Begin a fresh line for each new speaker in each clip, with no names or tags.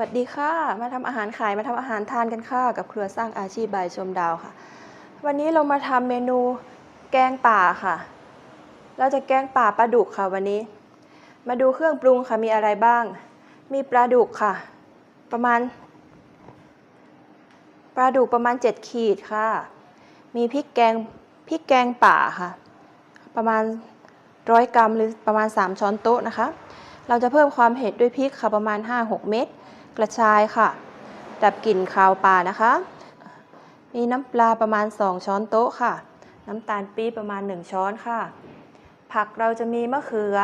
วัสดีค่ะ มาทำอาหารขายมาทำอาหารทานกันค่ะ กับครัวสร้างอาชีพบายชมดาวค่ะ วันนี้เรามาทำเมนูแกงป่าค่ะ เราจะแกงป่าปลาดุกค่ะวันนี้ มาดูเครื่องปรุงค่ะมีอะไรบ้าง มีปลาดุกค่ะ ประมาณปลาดุกประมาณ 7 ขีดค่ะ มีพริกแกงพริกแกงป่าค่ะ ประมาณร้อยกรัมหรือประมาณ 3 ช้อนโต๊ะนะคะ เราจะเพิ่มความเผ็ดด้วยพริกค่ะประมาณ 5-6 เม็ด กระชายค่ะ ดับกลิ่นคาวปลานะคะ มีน้ำปลาประมาณ 2 ช้อนโต๊ะค่ะ น้ำตาลปี๊บประมาณ 1 ช้อนค่ะ ผักเราจะมีมะเขือ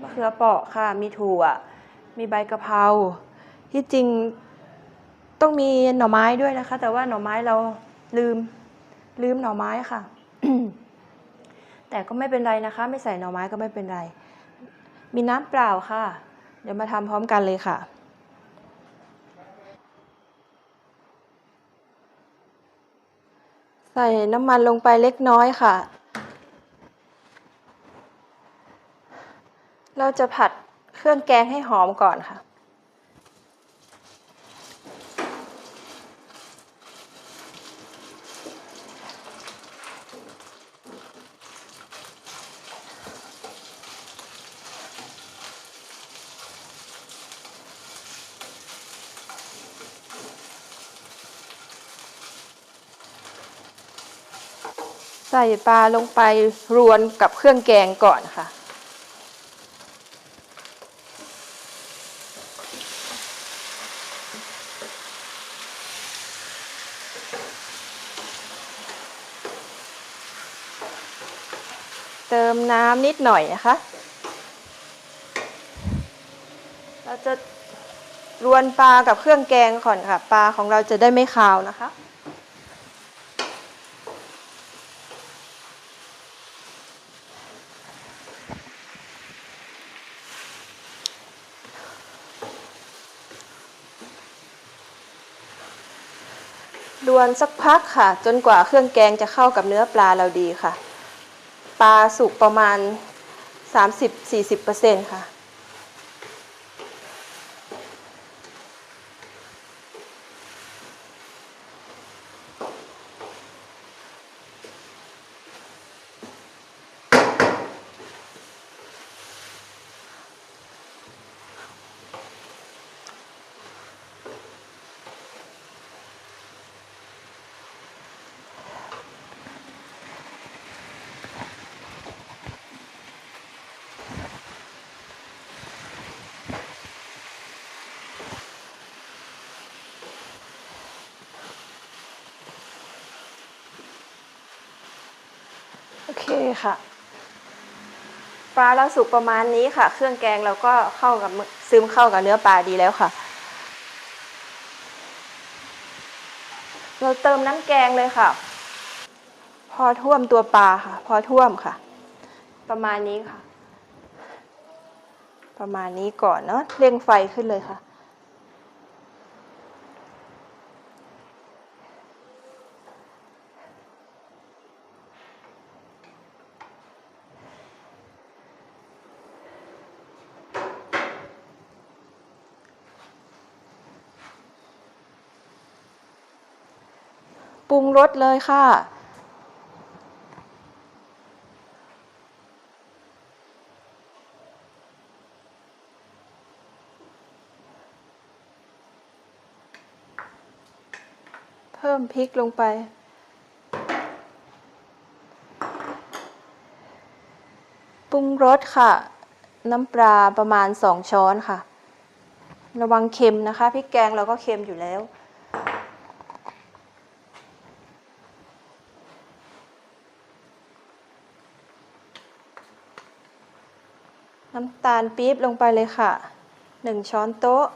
มะเขือเปราะค่ะ มีถั่ว มีใบกะเพรา ที่จริงต้องมีหน่อไม้ด้วยนะคะ แต่ว่าหน่อไม้เราลืม ลืมหน่อไม้ค่ะ แต่ก็ไม่เป็นไรนะคะ ไม่ใส่หน่อไม้ก็ไม่เป็นไร มีน้ำเปล่าค่ะ เดี๋ยวมาทำพร้อมกันเลยค่ะ ใส่น้ำมันลงไปเล็กน้อยค่ะ เราจะผัดเครื่องแกงให้หอมก่อนค่ะ ใส่ปลาลงไปรวนกับเครื่องแกงก่อนค่ะ เติมน้ำนิดหน่อยนะคะ เราจะรวนปลากับเครื่องแกงก่อนค่ะ ปลาของเราจะได้ไม่คาวนะคะ ดวนสักพักค่ะ จนกว่าเครื่องแกงจะเข้ากับเนื้อปลาเราดีค่ะ ปลาสุกประมาณ 30-40%ค่ะ เคค่ะ ปลาเราสุกประมาณนี้ค่ะ เครื่องแกงเราก็เข้ากับซึมเข้ากับเนื้อปลาดีแล้วค่ะ เราเติมน้ำแกงเลยค่ะ พอท่วมตัวปลาค่ะ พอท่วมค่ะ ประมาณนี้ค่ะ ประมาณนี้ก่อนเนาะเร่งไฟขึ้นเลยค่ะ ปรุงรสเลยค่ะ เพิ่มพริกลงไปปรุงรสค่ะ น้ำปลาประมาณสองช้อนค่ะ ระวังเค็มนะคะพริกแกงเราก็เค็มอยู่แล้ว น้ำตาลปี๊บลงไปเลยค่ะหนึ่งช้อนโต๊ะ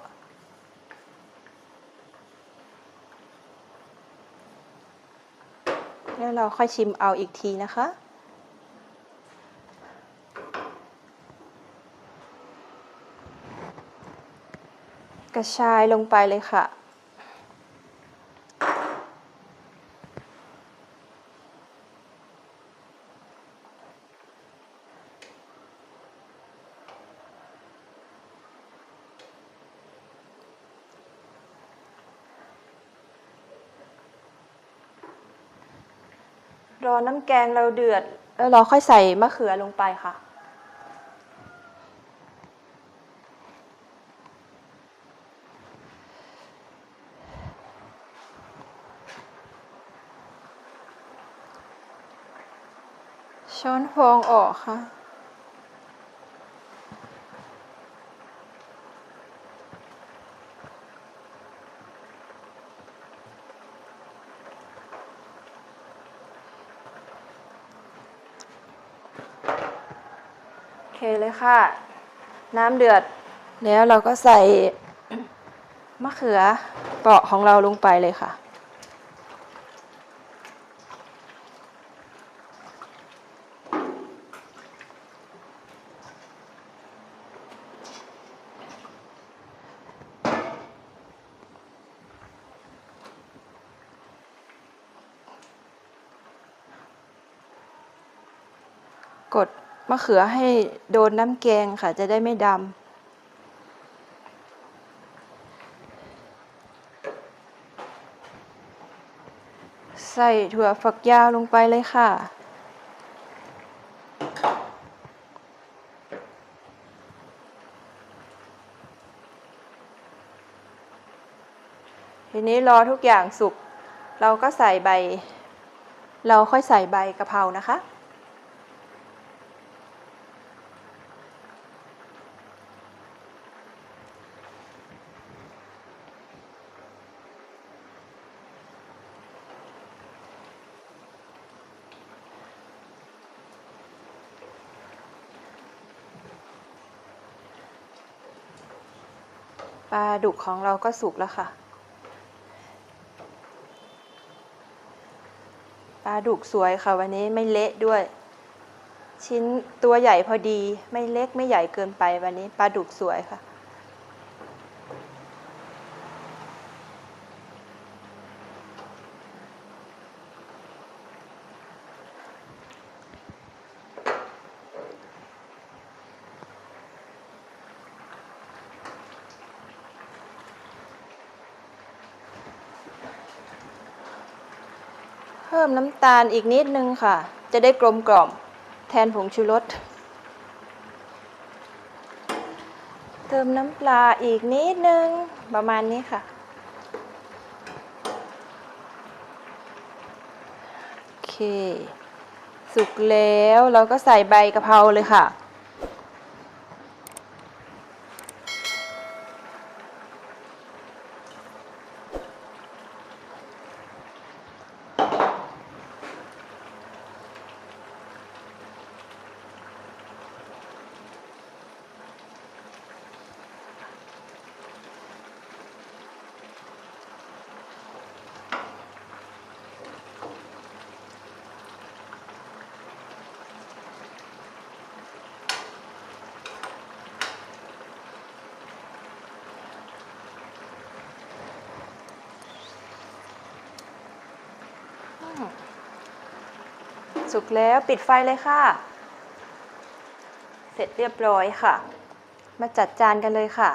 แล้วเราค่อยชิมเอาอีกทีนะคะ กระชายลงไปเลยค่ะ รอน้ำแกงเราเดือด แล้วเราค่อยใส่มะเขือลงไปค่ะ ช้อนฟองออกค่ะ เคเลยค่ะ น้ำเดือด แล้วเราก็ใส่มะเขือเปราะของเราลงไปเลยค่ะ กด มะเขือให้โดนน้ำแกงค่ะ จะได้ไม่ดำใส่ถั่วฝักยาวลงไปเลยค่ะ ทีนี้รอทุกอย่างสุก เราก็ใส่ใบ เราค่อยใส่ใบกะเพรานะคะ ปลาดุกของเราก็สุกแล้วค่ะ ปลาดุกสวยค่ะวันนี้ไม่เละด้วย ชิ้นตัวใหญ่พอดีไม่เล็กไม่ใหญ่เกินไปวันนี้ปลาดุกสวยค่ะ พิ่มน้ำตาลอีกนิดนึงค่ะ จะได้กลมกล่อมแทนผงชูรส เติมน้ำปลาอีกนิดนึงประมาณนี้ค่ะ โอเค สุกแล้วเราก็ใส่ใบกะเพราเลยค่ะ สุกแล้วปิดไฟเลยค่ะ เสร็จเรียบร้อยค่ะ มาจัดจานกันเลยค่ะ